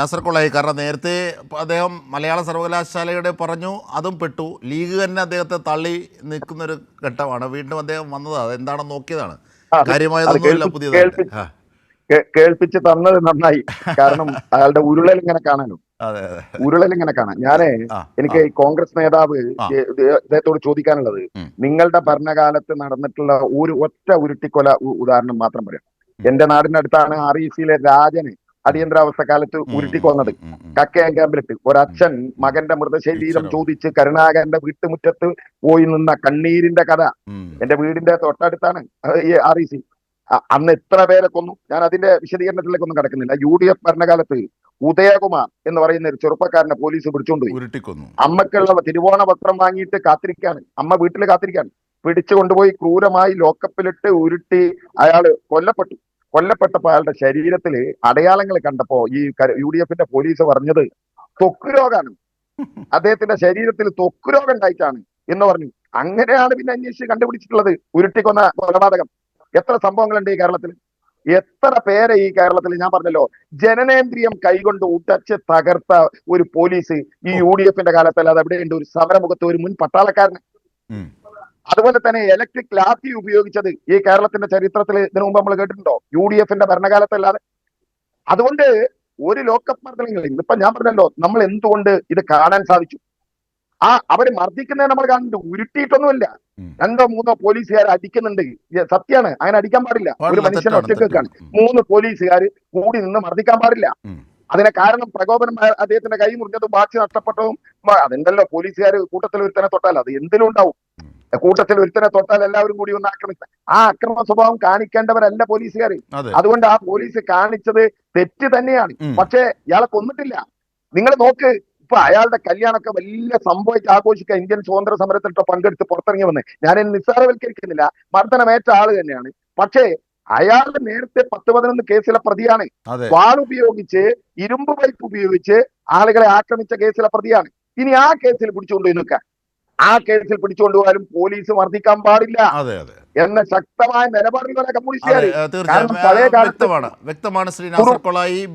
നാസർക്കൊള്ളായി കാരണം നേരത്തെ അദ്ദേഹം മലയാള സർവകലാശാലയുടെ പറഞ്ഞു അതും പെട്ടു. ലീഗ് തന്നെ അദ്ദേഹത്തെ തള്ളി നിൽക്കുന്ന ഒരു ഘട്ടമാണ്. വീണ്ടും അദ്ദേഹം വന്നത്. അതെന്താണെന്ന് നോക്കിയതാണ്. കാര്യമായതൊന്നുമില്ല പുതിയതായിട്ട് കേൾപ്പിച്ച് തന്നത് നന്നായി. കാരണം അയാളുടെ ഉരുളൽ ഇങ്ങനെ കാണാനും. ഉരുളൽ ഇങ്ങനെ കാണാൻ. ഞാനേ എനിക്ക് കോൺഗ്രസ് നേതാവ്. അദ്ദേഹത്തോട് ചോദിക്കാനുള്ളത് നിങ്ങളുടെ ഭരണകാലത്ത് നടന്നിട്ടുള്ള ഒരു ഒറ്റ ഉരുട്ടിക്കൊല ഉദാഹരണം മാത്രം പറയാം. എന്റെ നാടിനടുത്താണ് ആർ ഇ സിയിലെ രാജന് അടിയന്തരാവസ്ഥ കാലത്ത് ഉരുട്ടിക്കൊന്നത് കക്കയം ക്യാമ്പിലിട്ട് ഒരച്ഛൻ മകന്റെ മൃതശരീരം. ചോദിച്ച് കരുണാകരന്റെ വീട്ടുമുറ്റത്ത് പോയി നിന്ന കണ്ണീരിന്റെ കഥ. എന്റെ വീടിന്റെ തൊട്ടടുത്താണ് ആർ ഇ സി. അന്ന് എത്ര പേരെ കൊന്നു? ഞാൻ അതിന്റെ വിശദീകരണത്തിലേക്കൊന്നും കടക്കുന്നില്ല. യു ഡി എഫ് ഭരണകാലത്ത് ഉദയകുമാർ എന്ന് പറയുന്ന ഒരു ചെറുപ്പക്കാരനെ പോലീസ് പിടിച്ചുകൊണ്ടുപോയി അമ്മക്കുള്ള തിരുവോണ വസ്ത്രം വാങ്ങിയിട്ട് കാത്തിരിക്കാണ്. അമ്മ വീട്ടിൽ കാത്തിരിക്കാണ്. പിടിച്ചു കൊണ്ടുപോയി ക്രൂരമായി ലോക്കപ്പിലിട്ട് ഉരുട്ടി അയാൾ കൊല്ലപ്പെട്ടു. കൊല്ലപ്പെട്ടപ്പോ അയാളുടെ ശരീരത്തിൽ അടയാളങ്ങൾ കണ്ടപ്പോ ഈ യു ഡി എഫിന്റെ പോലീസ് പറഞ്ഞത് ത്വക്ക് രോഗാണ്. അദ്ദേഹത്തിന്റെ ശരീരത്തിൽ ത്വക്ക് രോഗം ഉണ്ടായിട്ടാണ് എന്ന് പറഞ്ഞു. അങ്ങനെയാണ് പിന്നെ അന്വേഷിച്ച് കണ്ടുപിടിച്ചിട്ടുള്ളത് ഉരുട്ടിക്കൊന്ന കൊലപാതകം. എത്ര സംഭവങ്ങളുണ്ട് ഈ കേരളത്തിൽ? എത്ര പേരെ ഈ കേരളത്തിൽ ഞാൻ പറഞ്ഞല്ലോ ജനനേന്ദ്രിയം കൈകൊണ്ട് ഉടച്ച് തകർത്ത ഒരു പോലീസ് ഈ യു ഡി എഫിന്റെ കാലത്തല്ലാതെ അവിടെയുണ്ട് ഒരു സമരമുഖത്ത് ഒരു മുൻ പട്ടാളക്കാരൻ ഉം. അതുപോലെ തന്നെ ഇലക്ട്രിക് ലാത്തി ഉപയോഗിച്ചത് ഈ കേരളത്തിന്റെ ചരിത്രത്തിൽ ഇതിനു മുമ്പ് നമ്മൾ കേട്ടിട്ടുണ്ടോ? യു ഡി എഫിന്റെ ഭരണകാലത്തല്ലാതെ. അതുകൊണ്ട് ഒരു ലോക്കപ്പ് മർദ്ദനങ്ങൾ ഇന്നിപ്പോ ഞാൻ പറഞ്ഞല്ലോ നമ്മൾ എന്തുകൊണ്ട് ഇത് കാണാൻ സാധിച്ചു? ആ അവർ മർദ്ദിക്കുന്നത് നമ്മൾ കാണുന്നുണ്ട്. ഉരുട്ടിയിട്ടൊന്നുമില്ല. രണ്ടോ മൂന്നോ പോലീസുകാർ അടിക്കുന്നുണ്ട്. സത്യമാണ് അങ്ങനെ അടിക്കാൻ പാടില്ല. ഒരു മനുഷ്യൻ ഒറ്റക്കാണ് മൂന്ന് പോലീസുകാർ കൂടി നിന്ന് മർദ്ദിക്കാൻ പാടില്ല. അതിനെ കാരണം പ്രകോപനം അദ്ദേഹത്തിന്റെ കൈ മുറിഞ്ഞതും ബാക്കി നഷ്ടപ്പെട്ടതും അതെന്തല്ലോ അതുണ്ടല്ലോ പോലീസുകാർ കൂട്ടത്തിൽ ഒരുത്തനെ തൊട്ടാൽ അത് എന്തിലും ഉണ്ടാവും. കൂട്ടത്തിൽ ഒരുത്തനെ തൊട്ടാൽ എല്ലാവരും കൂടി ഒന്ന് ആക്രമിച്ച. ആ അക്രമ സ്വഭാവം കാണിക്കേണ്ടവരല്ല പോലീസുകാർ അതുകൊണ്ട് ആ പോലീസ് കാണിച്ചത് തെറ്റ് തന്നെയാണ്. പക്ഷെ ഇയാളെ കൊന്നിട്ടില്ല. നിങ്ങൾ നോക്ക് ഇപ്പൊ അയാളുടെ കല്യാണമൊക്കെ വലിയ സംഭവിച്ച് ആഘോഷിക്കുക ഇന്ത്യൻ സ്വാതന്ത്ര്യ സമരത്തിലൊക്കെ പങ്കെടുത്ത് പുറത്തിറങ്ങി വന്ന്. ഞാൻ നിസ്സാരവൽക്കരിക്കുന്നില്ല. മർദ്ദനമേറ്റ ആൾ തന്നെയാണ്. പക്ഷേ അയാൾ നേരത്തെ പത്ത് പതിനൊന്ന് കേസിലെ പ്രതിയാണ്. വാളുപയോഗിച്ച് വാൾ ഉപയോഗിച്ച് ഇരുമ്പ് പൈപ്പ് ഉപയോഗിച്ച് ആളുകളെ ആക്രമിച്ച കേസിലെ പ്രതിയാണ്. ഇനി ആ കേസിൽ പിടിച്ചുകൊണ്ടുപോയി നിൽക്കാൻ. ആ കേസിൽ പിടിച്ചുകൊണ്ടുപോയാലും പോലീസ് മർദ്ദിക്കാൻ പാടില്ല. എന്ന ശക്തമായ നിലപാടുകളാണ് കമ്മ്യൂണിസ്റ്റ് കാരണം പഴയ വ്യക്തമാണ്. വ്യക്തമാണ് ശ്രീ നാസർ കൊളായി